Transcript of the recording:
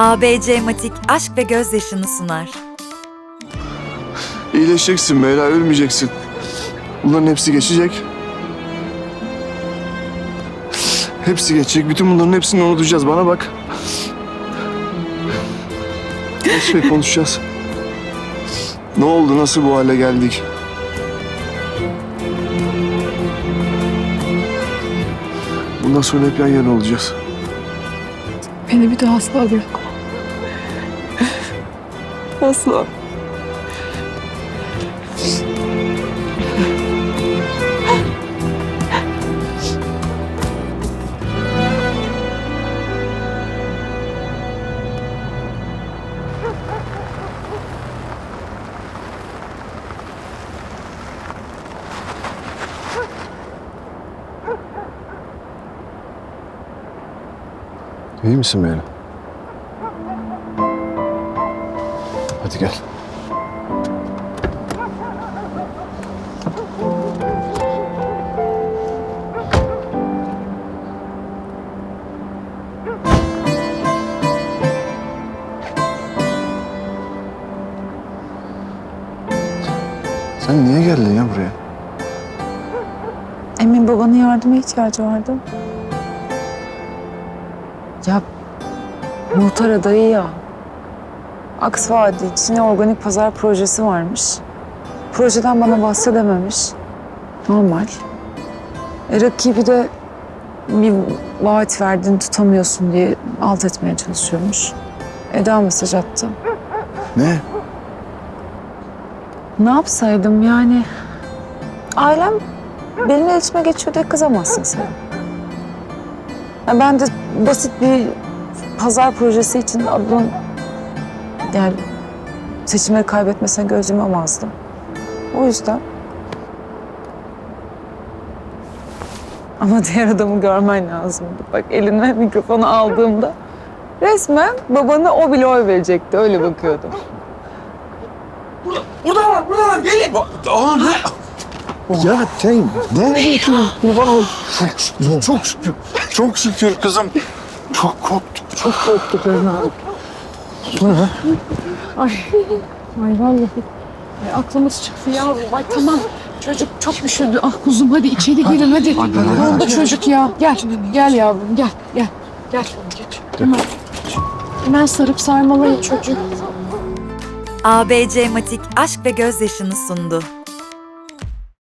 ABC Matik Aşk ve Gözyaşını sunar. İyileşeceksin Meyla, ölmeyeceksin. Bunların hepsi geçecek. Hepsi geçecek. Bütün bunların hepsini unutacağız. Bana bak. Her şey konuşacağız. Ne oldu? Nasıl bu hale geldik? Bundan sonra hep yan yana olacağız. Beni bir daha asla bırakma. Asla. İyi misin Meyla? Hadi gel. Sen niye geldin ya buraya? Emin babanın yardıma ihtiyacı vardı. Ya muhtar adayı ya. Aks Vadi için organik pazar projesi varmış. Projeden bana bahsedememiş. Normal. E, rakibi de bir vaat verdiğini tutamıyorsun diye alt etmeye çalışıyormuş. Eda mesaj attı. Ne? Ne yapsaydım yani? Ailem benimle iletişime geçiyor diye kızamazsın sen. Ya ben de basit bir pazar projesi için adamın yani seçimleri kaybetmesine göz yumamazdım. O yüzden. Ama diğer adamı görmen lazımdı. Bak eline mikrofonu aldığımda resmen babana o bile oy verecekti. Öyle bakıyordum. Ya sen nereye gidiyorsun? Kurban ol. Çok şükür. Çok şükür kızım. Çok korktuk. Çok korktuk evladım. Ay vallahi. Ay, aklımız çıktı yavrum. Ay tamam. Çocuk çok üşüdü. Ah kuzum hadi içeri girin hadi. Ne oldu çocuk ya? Gel. Gel yavrum gel. Gel. Gel. Hemen. Hemen sarıp sarmalayın çocuğu. ABC Matik Aşk ve Gözyaşını sundu.